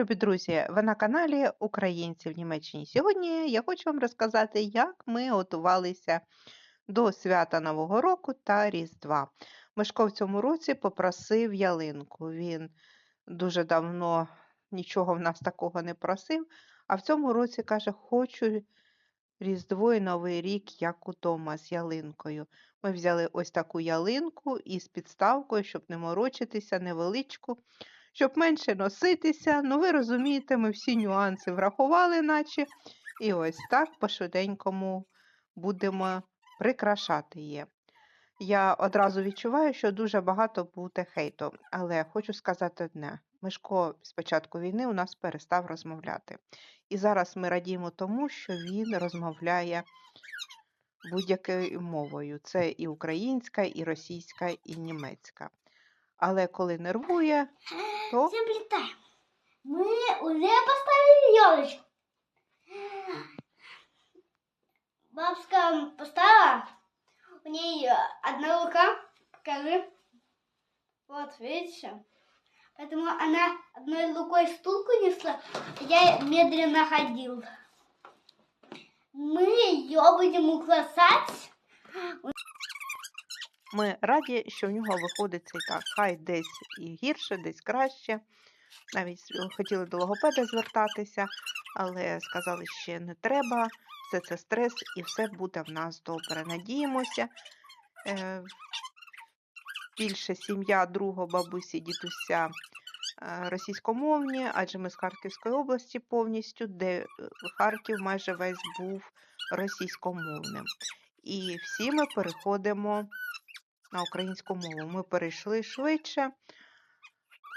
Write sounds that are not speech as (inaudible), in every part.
Любі друзі! Ви на каналі Українці в Німеччині. Сьогодні я хочу вам розказати, як ми готувалися до свята Нового року та Різдва. Мишко в цьому році попросив ялинку. Він дуже давно нічого в нас такого не просив, а в цьому році каже, хочу Різдво і Новий рік, як удома, з ялинкою. Ми взяли ось таку ялинку із підставкою, щоб не морочитися, невеличку щоб менше носитися. Ну, ви розумієте, ми всі нюанси врахували, наче. І ось так по-швиденькому будемо прикрашати її. Я одразу відчуваю, що дуже багато буде хейту, але хочу сказати одне: Мишко з початку війни у нас перестав розмовляти. І зараз ми радіємо тому, що він розмовляє будь-якою мовою. Це і українська, і російська, і німецька. Але коли нервує, то летаем. Мы уже поставили елочку. Бабушка поставила. У нее одна рука. Покажи. Вот, видите? Поэтому она одной рукой стулку несла, а я медленно ходил. Мы ее будем украшать. Ми раді, що в нього виходить це і так. Хай десь і гірше, десь краще. Навіть хотіли до логопеда звертатися, але сказали, ще не треба, все це стрес і все буде в нас добре. Надіємося. Е, більше сім'я другого бабусі, дідуся е, російськомовні, адже ми з Харківської області повністю, де е, Харків майже весь був російськомовним. І всі ми переходимо на українську мову. Ми перейшли швидше,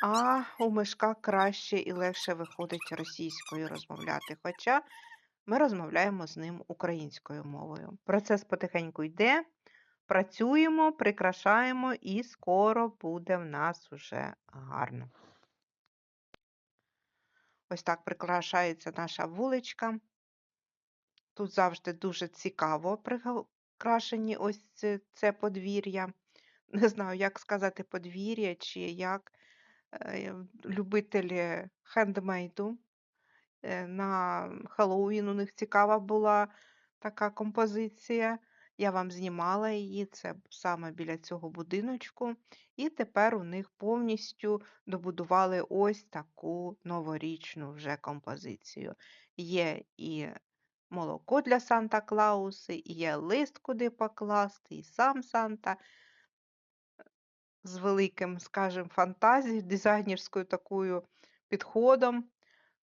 а у мишка краще і легше виходить російською розмовляти. Хоча ми розмовляємо з ним українською мовою. Процес потихеньку йде, працюємо, прикрашаємо, і скоро буде в нас уже гарно. Ось так прикрашається наша вуличка. Тут завжди дуже цікаво прикрашені ось це, подвір'я. Не знаю, як сказати подвір'я, чи як е, любителі хендмейду. Е, На Хеллоуін у них цікава була така композиція. Я вам знімала її, це саме біля цього будиночку. І тепер у них повністю добудували ось таку новорічну вже композицію. Є і молоко для Санта Клауси, і є лист, куди покласти, і сам Санта з великим, скажімо, фантазією, дизайнерською такою підходом.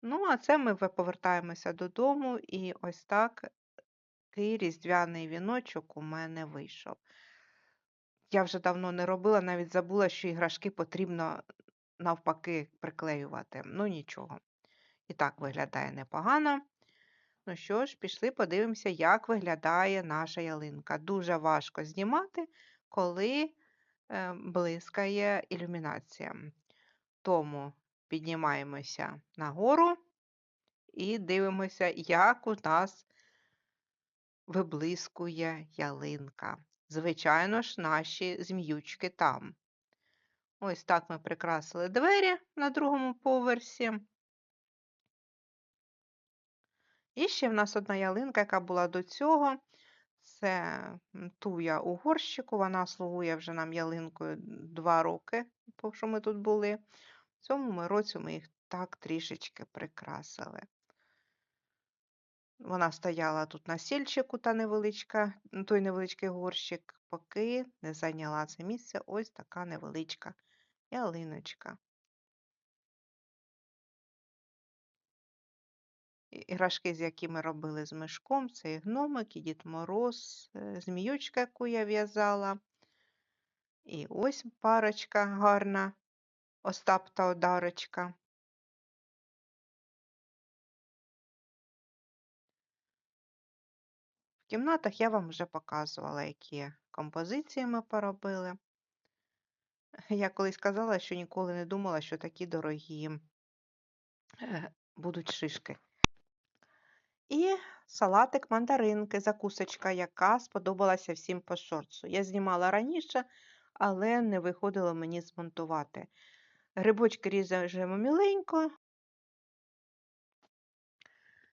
Ну, а це ми повертаємося додому, і ось так такий різдвяний віночок у мене вийшов. Я вже давно не робила, навіть забула, що іграшки потрібно навпаки приклеювати. Ну, нічого. І так виглядає непогано. Ну що ж, пішли, подивимося, як виглядає наша ялинка. Дуже важко знімати, коли е, блискає ілюмінація. Тому піднімаємося нагору і дивимося, як у нас виблискує ялинка. Звичайно ж, наші зміючки там. Ось так ми прикрасили двері на другому поверсі. І ще в нас одна ялинка, яка була до цього. Це туя у горщику. Вона слугує вже нам ялинкою два роки, що ми тут були. В цьому році ми їх так трішечки прикрасили. Вона стояла тут на сільчику, та невеличка, той невеличкий горщик, поки не зайняла це місце ось така невеличка ялиночка. Іграшки, з якими робили з мишком, це і гномик, і Дід Мороз, е, зміючка, яку я в'язала. І ось парочка гарна, Остап та Одарочка. В кімнатах я вам вже показувала, які композиції ми поробили. Я колись казала, що ніколи не думала, що такі дорогі е, будуть шишки. І салатик мандаринки, закусочка, яка сподобалася всім по шорцу. Я знімала раніше, але не виходило мені змонтувати. Грибочки ріжемо міленько,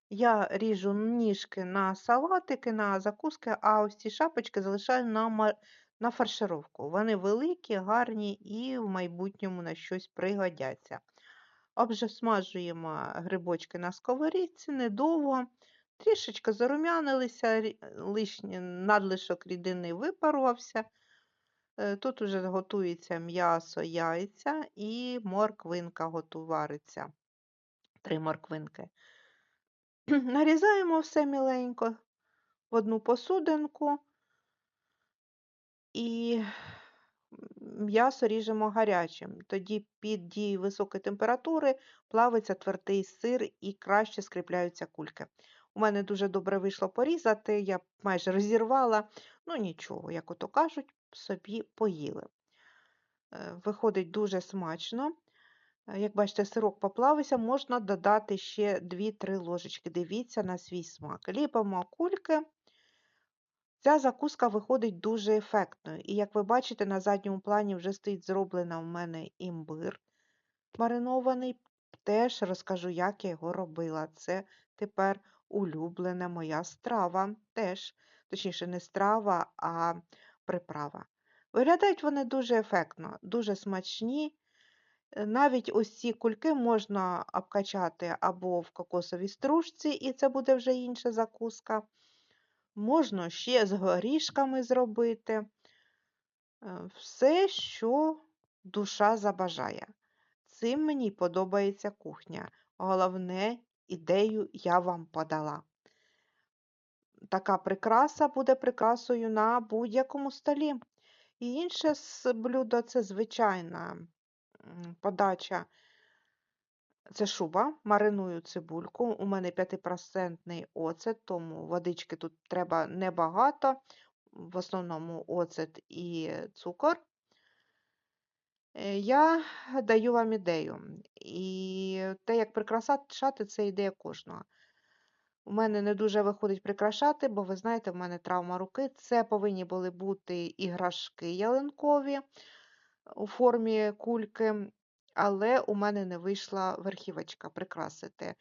Я ріжу ніжки на салатики, на закуски, а ось ці шапочки залишаю на, ма- на фаршировку. Вони великі, гарні і в майбутньому на щось пригодяться. Обжесмажуємо грибочки на сковорідці недовго. Трішечки зарум'янилися, лишній надлишок рідини випарувався. Е, Тут уже готується м'ясо, яйця і морквинка готу вариться. Три морквинки. (clears throat) Нарізаємо все міленько в одну посудинку і м'ясо ріжемо гарячим. Тоді під дією високої температури плавиться твердий сир і краще скріпляються кульки. У мене дуже добре вийшло порізати, я майже розірвала, ну нічого, як ото кажуть, собі поїли. Е, Виходить дуже смачно. Е, Як бачите, сирок поплавився, можна додати ще 2-3 ложечки. Дивіться на свій смак. Ліпимо кульки. Ця закуска виходить дуже ефектною. І як ви бачите, на задньому плані вже стоїть зроблена в мене імбир маринований. Теж розкажу, як я його робила. Це тепер улюблена моя страва. Теж, точніше, не страва, а приправа. Виглядають вони дуже ефектно, дуже смачні. Е, Навіть ось ці кульки можна обкачати або в кокосовій стружці, і це буде вже інша закуска. Можна ще з горішками зробити. Е, Все, що душа забажає. Цим мені подобається кухня. Головне, ідею я вам подала. Така прикраса буде прикрасою на будь-якому столі. І інше блюдо це звичайна подача. Це шуба, мариную цибульку. У мене 5% оцет, тому водички тут треба небагато. В основному оцет і цукор. Е, Я даю вам ідею. І те, як прикрашати, це ідея кожного. У мене не дуже виходить прикрашати, бо ви знаєте, в мене травма руки. Це повинні були бути іграшки ялинкові у формі кульки, але у мене не вийшла верхівочка прикрасити.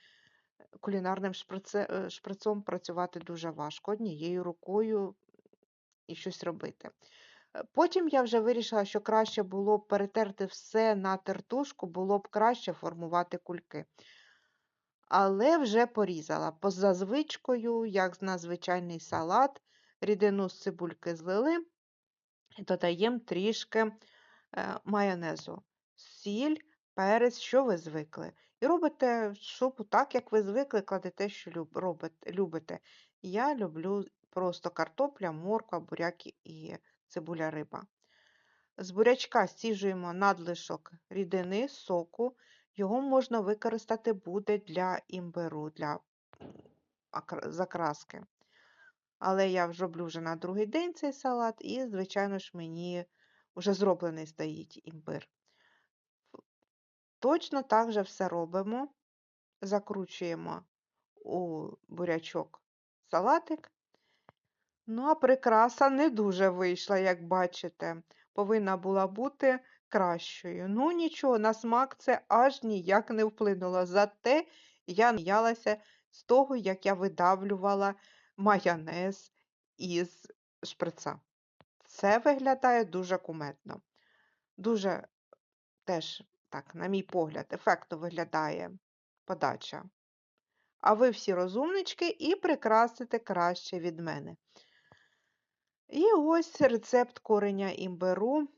Кулінарним шприце- шприцом працювати дуже важко однією рукою і щось робити. Е, Потім я вже вирішила, що краще було б перетерти все на тертушку, було б краще формувати кульки. Але вже порізала. Поза звичкою, як на звичайний салат, рідину з цибульки злили, додаємо трішки е, майонезу, сіль, перець, що ви звикли. І робите шубу так, як ви звикли, кладете, що любите. Я люблю просто картопля, морква, буряк і цибуля риба. З бурячка стіжуємо надлишок рідини, соку. Його можна використати буде для імбиру, для закраски. Але я вже роблю вже на другий день цей салат, і, звичайно ж, мені вже зроблений стоїть імбир. Точно так же все робимо. Закручуємо у бурячок салатик. Ну, а прикраса не дуже вийшла, як бачите. Повинна була бути кращою. Ну, нічого, на смак це аж ніяк не вплинуло. Зате я наялася з того, як я видавлювала майонез із шприца. Це виглядає дуже кумедно. Дуже теж, так, на мій погляд, ефектно виглядає подача. А ви всі розумнички і прикрасите краще від мене. І ось рецепт кореня імбиру.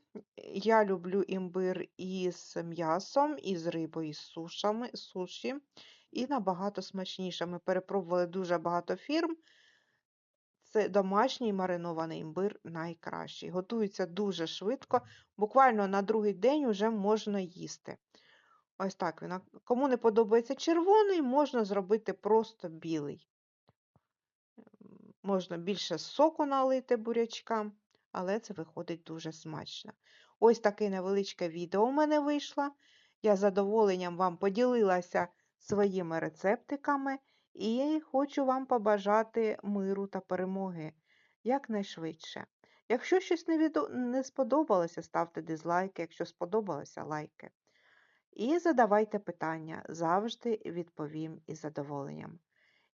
Я люблю імбир із м'ясом, із рибою, із сушами, суші. І набагато смачніше. Ми перепробували дуже багато фірм. Це домашній маринований імбир найкращий. Готується дуже швидко, буквально на другий день вже можна їсти. Ось так він. Кому не подобається червоний, можна зробити просто білий. Можна більше соку налити бурячкам, але це виходить дуже смачно. Ось таке невеличке відео у мене вийшло. Я з задоволенням вам поділилася своїми рецептиками і хочу вам побажати миру та перемоги якнайшвидше. Якщо щось не, відо... не сподобалося, ставте дизлайки, якщо сподобалося, лайки. І задавайте питання, завжди відповім із задоволенням.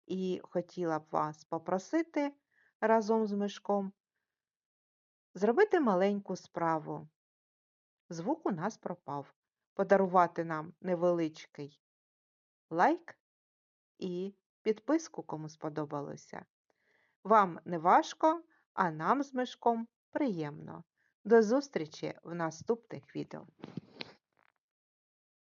І хотіла б вас попросити разом з мишком зробити маленьку справу. Звук у нас пропав. Подарувати нам невеличкий лайк і підписку, кому сподобалося. Вам не важко, а нам з мишком приємно. До зустрічі в наступних відео.